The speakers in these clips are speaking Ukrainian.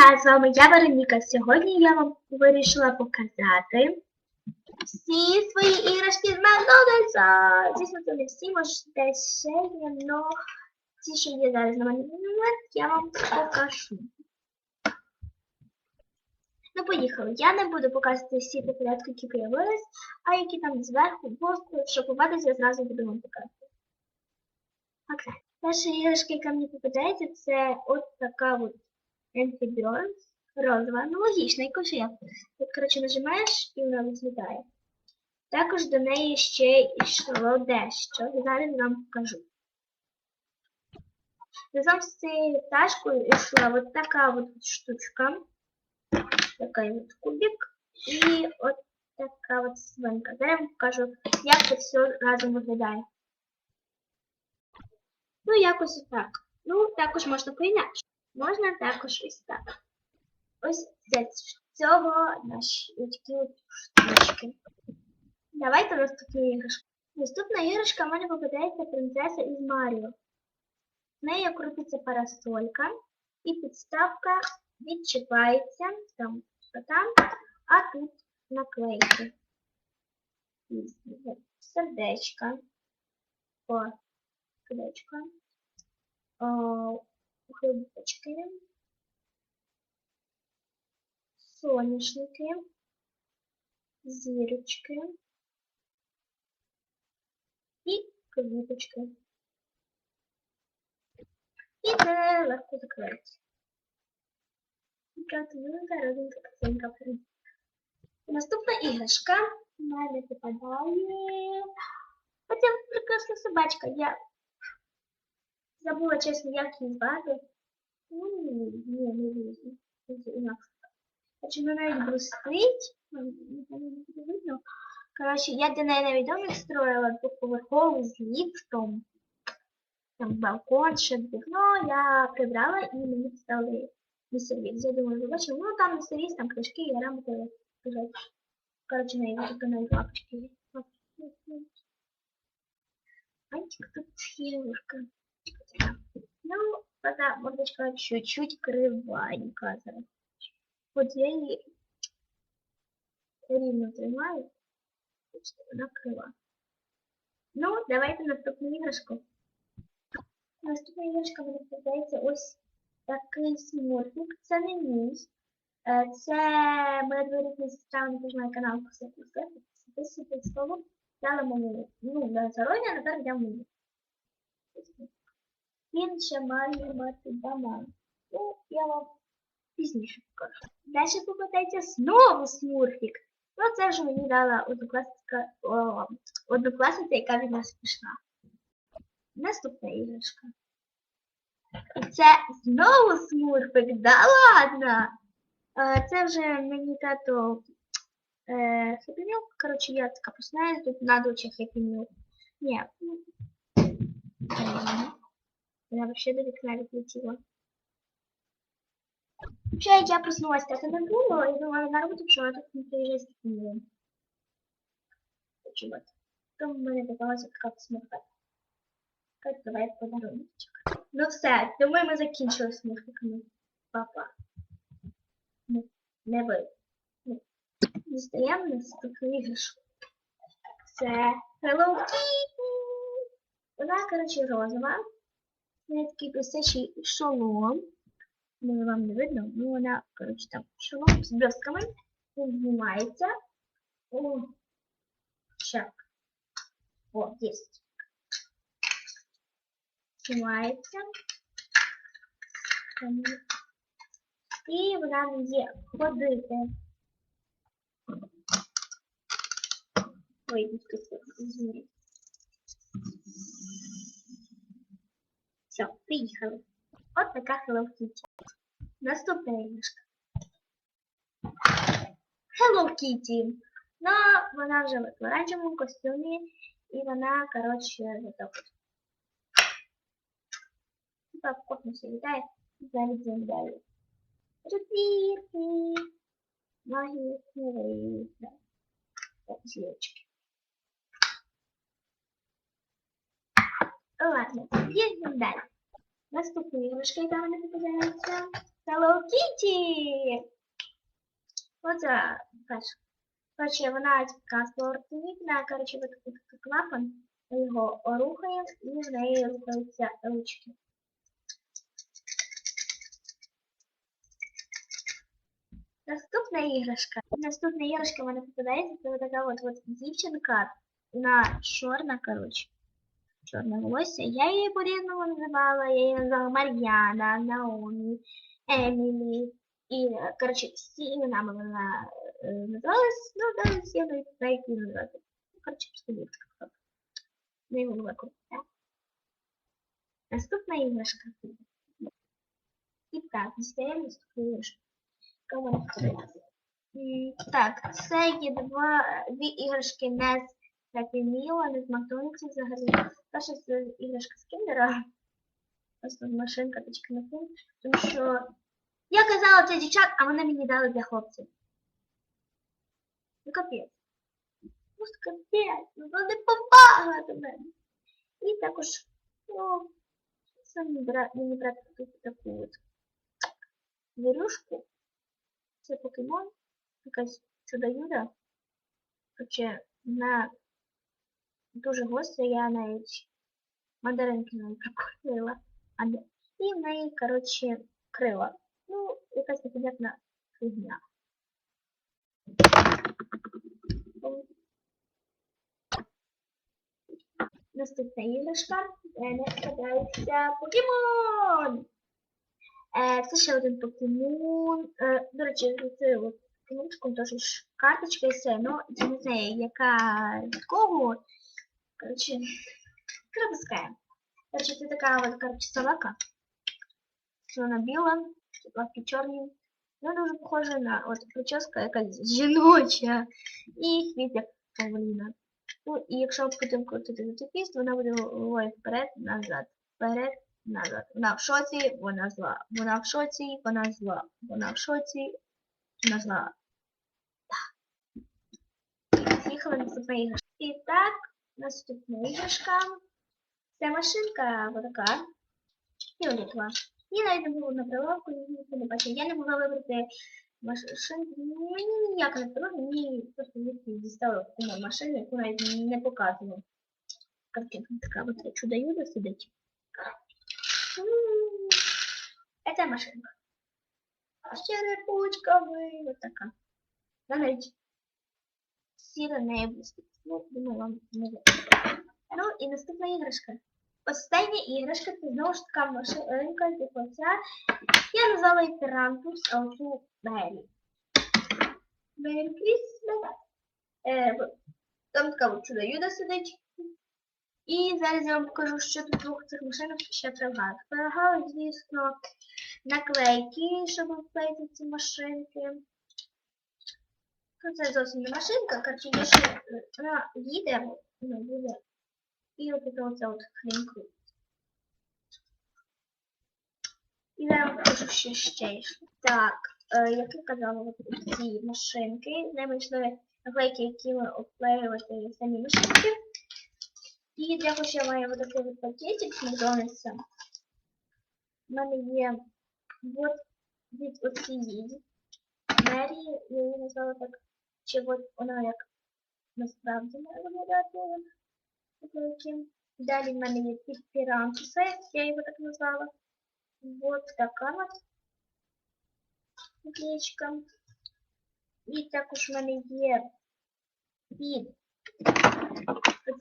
Привіт, з вами я Вероніка. Сьогодні я вам вирішила показати всі свої іграшки з Макдональдса. Звісно, це не всі, може десь ще є, але ті, що є зараз на мене момент, я вам покажу. Ну, поїхали. Я не буду показувати всі по порядку, які появились, а які там зверху, просто, щоб побачити, я зразу буду вам показувати. Окей. Перша іграшка, яка мені попадається, це от така от Birds, розова. Ну, логічно, як я. Тут, коротше, нажимаєш і вона розглядає. Також до неї ще йшло дещо. Зараз вам покажу. Разом з цією пташкою йшла от така от штучка. Такий от кубик. І от така от свинка. Зараз вам покажу, як це все разом виглядає. Ну, якось так. Ну, також можна по-інакше. Можна також ось так. Ось з цього наші такі штучки. Давайте наступну іграшку. Наступна іграшка в мене попадається принцеса із Маріо. В неї крутиться парасолька і підставка відчіпається там, там, а тут наклейки. Сердечка. О, сердечко. грибочки, соняшники, зірочки і квіточки. І це легко закриється. Така велика родинка картинка. Наступна іграшка в мене попадає. Оця прекрасна собачка. Я Забула, чесно, як її звати. Ну, ні, не візьму. Хоча вона навіть блистить. Коротше, я для неї навіть домик строїла двоповерховий з ліфтом. Там балкон, ще вікно я прибрала і мені поставили на сервіс. Я думаю, ви бачили, ну там на сервіс, там книжки і рамки лежать. Коротше, на тут навіть лапочки. Антик тут схемушка. Ну, пока мордочка чуть-чуть кривенька зараз. От я її рівно тримаю, вона крива. Ну, давайте наступну іграшку. Наступна іграшка мені попадається ось такий смурфік. Це не мій. Е, Це моя дворітна сестра, вона теж має канал Підписуйтесь слово. Дала мені, ну, на зародня, а тепер я мені. Він ще має мати банан. Ну, я вам пізніше покажу. Далі попадається знову смурфік. Ну, це вже мені дала однокласниця, о, однокласниця, яка від нас пішла. Наступна іграшка. Це знову смурфик, да ладно? Е, Це вже мені тато е, хепінюк. Коротше, я така познаю, тут на дочах хепінюк. Ні, я вообще до вікна відлетіла. Вообще, я проснулась так не було, і думала, на роботу, що я тут не з дітьми. Чого? Тому в мене попалася така посмішка. Так, давай подаруночок. Ну все, думаю, ми закінчили смішками. Папа. Ну, не ви. Ну, Дістаємо наступну іграшку. Це Hello Kitty. Вона, коротше, розова. Це такий писячий шолом. Ну, вам не видно, ну вона, коротше, там шолом з блесками. Він знімається. О, чак. О, есть. Знімається. І вона є ходити. Ой, тут, Все, приїхали. От така Hello Kitty. Наступна іграшка. Hello Kitty. Ну, вона вже в оранжевому костюмі, і вона, коротше, так. Типа в космосі літає навіть землею. Репіти. Магії не вийде. Так, зірочки. Ладно, їдемо далі. Наступна іграшка, яка мене попадається. Hello Kitty! Оце перша. Короче, вона така спортивна, короче, вот такий клапан. Його рухаємо і в неї рухаються ручки. Наступна іграшка. Наступна іграшка в мене попадається, це така от, от дівчинка, вона чорна, коротше. Чорне волосся. Я її по-різному називала. Я її називала Мар'яна, Наомі, Емілі. І, е, коротше, всі іменами вона е, називалась, ну, да, всі на на які називати. Ну, Коротше, просто дівчинка. Не голова крутя. Наступна іграшка. І так, дістаємо наступну іграшку. Так, це є два, дві іграшки не з Happy Meal, не з Макдональдсу взагалі. Це іграшка з Кіндера. Машинка точка на пункт. Тому що я казала це дівчат, а вони мені дали для хлопців. Ну капець. Просто капець. Ну не повага до мене. І також, ну, мені брати, мені брати тут таку от вирюшку. Це покемон. Якась чудо-юда. Короче, на дуже гостра, я навіть мандаринки навіть прикупила. А де- І в неї, коротше, крила. Ну, якась непонятна фігня. Наступна іграшка. Е, Не попадається покемон! Е, це ще один покемон. Е, до речі, це от теж карточка і все. Ну, я не знаю, яка від кого. Коротше, пропускаємо. Коротше, це така от коротше, собака. Що вона біла, лапки чорні. Ну, дуже похожа на от прическа якась жіноча. І хвіст як павліна. Ну, і якщо потім крутити за хвіст, вона буде головою вперед, назад, вперед, назад. Вона в шоці, вона зла. Вона в шоці, вона зла. Вона в шоці, вона зла. З'їхала наступна іграшка. І так, наступна іграшка. Це машинка така. Фіолетова. Її навіть не було на прилавку, ніхто не бачив. Я не могла вибрати машинку. Мені ніяк не подобається, мені просто звідки дістали таку машину, яку навіть не показувала. Картинка така от чудо-юдо сидить. М, Це машинка. А ще репучка ви, вот така. Навіть сіра не блистить. Ну, думаю, вам не. Ну і наступна іграшка. Остання іграшка це знову ж така машинка, типу ця. Я назвала її Тирантус, а оцю Мері. Мері Крісмас. Е, там така от чудо-юда сидить. І зараз я вам покажу, що тут двох цих машинок ще прилагали. Прилагали, звісно, наклейки, щоб вклеїти ці машинки. Це зовсім не машинка, коротше, ще вона їде, ну, їде. І от це оце от крутить. І вам покажу, що ще є. Так, е, як я казала, от ці машинки, з ними йшли наклейки, які ми обклеювати самі машинки. І також я маю ось такий от пакетик з Макдональдса. У мене є от від оцієї мерії, я її назвала так, чи от вона як насправді має виглядати. от наклейки. Далі в мене є пірантуса, я його так назвала. Вот така от наклеечка. І також в мене є під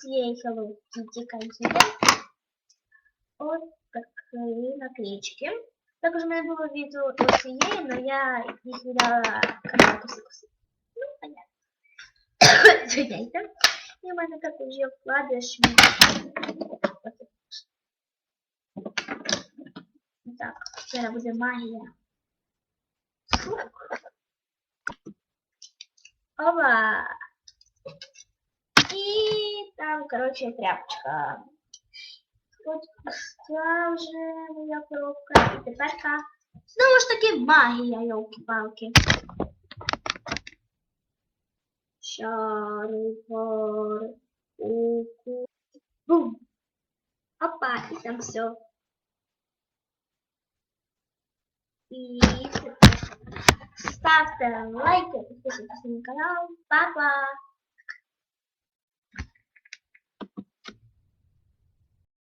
цієї Hello Kitty кандіда. От такі наклеечки. Також в мене було відео до цієї, але я їх віддала канал Косикоси. Понятно. Звиняйте. І в мене також є вкладиш. Так, зараз буде магія. Ова! І там, короче, тряпочка. Вже моя коробка. І тепер знову ж таки магія, піщані гори. У кут. Бум! Опа, і там все. І тепер ставте лайки, підписуйтесь на канал. Па-па!